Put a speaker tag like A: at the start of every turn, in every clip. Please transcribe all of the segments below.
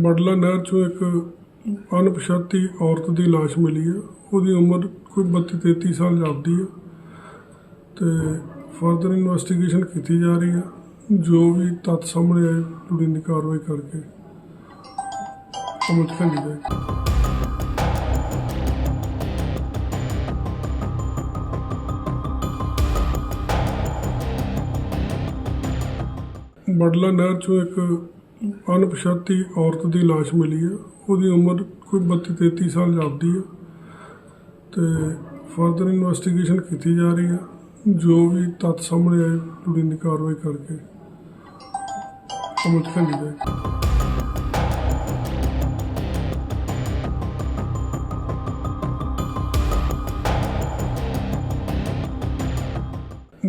A: ਬੜਲਾ ਨਹਿਰ ਚੋਂ ਇੱਕ ਅਣਪਛਾਤੀ ਔਰਤ ਦੀ ਲਾਸ਼ ਮਿਲੀ ਹੈ। ਉਹਦੀ ਉਮਰ ਕੋਈ 32 33 ਸਾਲ ਜਾਪਦੀ ਹੈ ਤੇ ਫਰਦਰ ਇਨਵੈਸਟੀਗੇਸ਼ਨ ਕੀਤੀ ਜਾ ਰਹੀ ਹੈ। ਜੋ ਵੀ ਤੱਥ ਸਾਹਮਣੇ ਆਏ ਲੋੜੀਂਦੀ ਕਾਰਵਾਈ ਕਰਕੇ ਅਮਲ 'ਚ ਲਿਆਂਦੀ ਜਾਏਗੀ ਬੜਲਾ ਨਹਿਰ ਚੋਂ ਇੱਕ ਅਣਪਛਾਤੀ ਔਰਤ ਦੀ ਲਾਸ਼ ਮਿਲੀ ਹੈ। ਉਹਦੀ ਉਮਰ ਕੋਈ 32 33 ਸਾਲ ਜਾਪਦੀ ਹੈ ਤੇ ਫਰਦਰ ਇਨਵੈਸਟੀਗੇਸ਼ਨ ਕੀਤੀ ਜਾ ਰਹੀ ਹੈ। ਜੋ ਵੀ ਤੱਥ ਸਾਹਮਣੇ ਆਏ, ਲੋੜੀਂਦੀ ਕਾਰਵਾਈ ਕਰਕੇ ਅਮਲ 'ਚ ਲਿਆਂਦੀ ਜਾਏਗੀ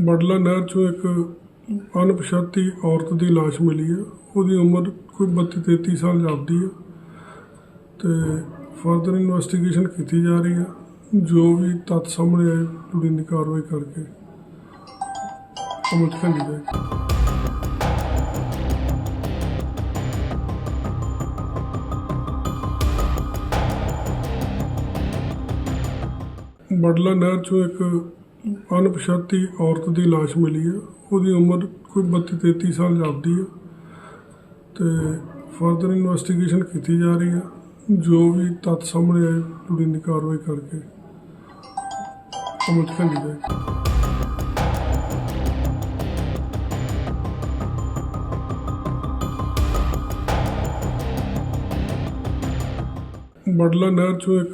A: ਬੜਲਾ ਨਹਿਰ ਚੋਂ ਇੱਕ ਅਣਪਛਾਤੀ ਔਰਤ ਦੀ ਲਾਸ਼ ਮਿਲੀ ਹੈ। ਉਹਦੀ ਉਮਰ ਕੋਈ 32 33 ਸਾਲ ਜਾਪਦੀ ਹੈ ਤੇ ਫਰਦਰ ਇਨਵੈਸਟੀਗੇਸ਼ਨ ਕੀਤੀ ਜਾ ਰਹੀ ਹੈ। ਜੋ ਵੀ ਤੱਥ ਸਾਹਮਣੇ ਆਏ ਲੋੜੀਂਦੀ ਕਾਰਵਾਈ ਕਰਕੇ ਅਮਲ 'ਚ ਲਿਆਂਦੀ ਜਾਏਗੀ ਬੜਲਾ ਨਹਿਰ ਚੋਂ ਇੱਕ ਅਣਪਛਾਤੀ ਔਰਤ ਦੀ ਲਾਸ਼ ਮਿਲੀ ਹੈ। ਉਹਦੀ ਉਮਰ ਕੋਈ 32 33 ਸਾਲ ਜਾਪਦੀ ਹੈ ਤੇ ਫਰਦਰ ਇਨਵੈਸਟੀਗੇਸ਼ਨ ਕੀਤੀ ਜਾ ਰਹੀ ਹੈ। ਜੋ ਵੀ ਤੱਥ ਸਾਹਮਣੇ ਆਏ ਲੋੜੀਂਦੀ ਕਾਰਵਾਈ ਕਰਕੇ ਅਮਲ 'ਚ ਲਿਆਂਦੀ ਜਾਏਗੀ। ਬੜਲਾ ਨਹਿਰ ਚੋਂ ਇੱਕ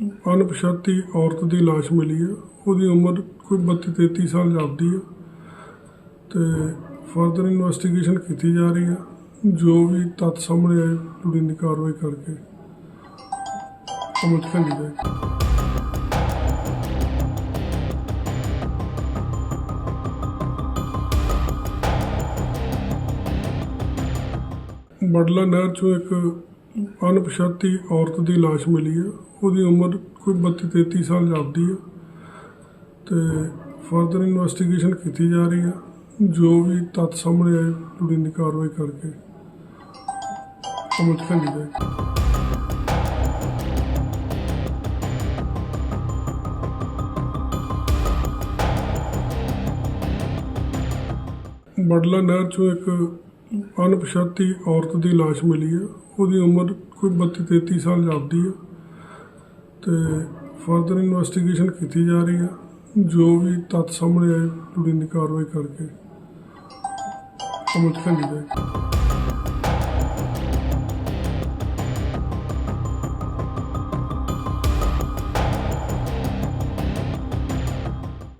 A: ਅਣਪਛਾਤੀ ਔਰਤ ਦੀ ਲਾਸ਼ ਮਿਲੀ ਹੈ। ਉਹਦੀ ਉਮਰ ਕੋਈ 32 33 ਸਾਲ ਜਾਪਦੀ ਹੈ ਤੇ ਫਰਦਰ ਇਨਵੈਸਟੀਗੇਸ਼ਨ ਕੀਤੀ ਜਾ ਰਹੀ ਹੈ। ਜੋ ਵੀ ਤੱਥ ਸਾਹਮਣੇ ਆਏ, ਲੋੜੀਂਦੀ ਕਾਰਵਾਈ ਕਰਕੇ ਅਮਲ 'ਚ ਜਾਏਗੀ। ਬੜਲਾ ਨਹਿਰ ਚੋਂ ਇੱਕ ਅਣਪਛਾਤੀ ਔਰਤ ਦੀ ਲਾਸ਼ ਮਿਲੀ ਹੈ ਉਹਦੀ ਉਮਰ ਕੋਈ 32 33 ਸਾਲ ਜਾਪਦੀ ਹੈ ਤੇ ਫਰਦਰ ਇਨਵੈਸਟੀਗੇਸ਼ਨ ਕੀਤੀ ਜਾ ਰਹੀ ਹੈ ਜੋ ਵੀ ਤੱਥ ਸਾਹਮਣੇ ਆਏ ਲੋੜੀਂਦੀ ਕਾਰਵਾਈ ਕਰਕੇ ਅਮਲ 'ਚ ਲਿਆਂਦੀ ਜਾਏਗੀ। ਬੜਲਾ ਨਹਿਰ ਚੋਂ ਇੱਕ ਅਣਪਛਾਤੀ ਔਰਤ ਦੀ ਲਾਸ਼ ਮਿਲੀ ਹੈ। ਉਹਦੀ ਉਮਰ ਕੋਈ 32 33 ਸਾਲ ਜਾਪਦੀ ਹੈ ਤੇ ਫਰਦਰ ਇਨਵੈਸਟੀਗੇਸ਼ਨ ਕੀਤੀ ਜਾ ਰਹੀ ਹੈ। ਜੋ ਵੀ ਤੱਥ ਸਾਹਮਣੇ ਆਏ ਲੋੜੀਂਦੀ ਕਾਰਵਾਈ ਕਰਕੇ ਅਮਲ 'ਚ ਲਿਆਂਦੀ ਜਾਏਗੀ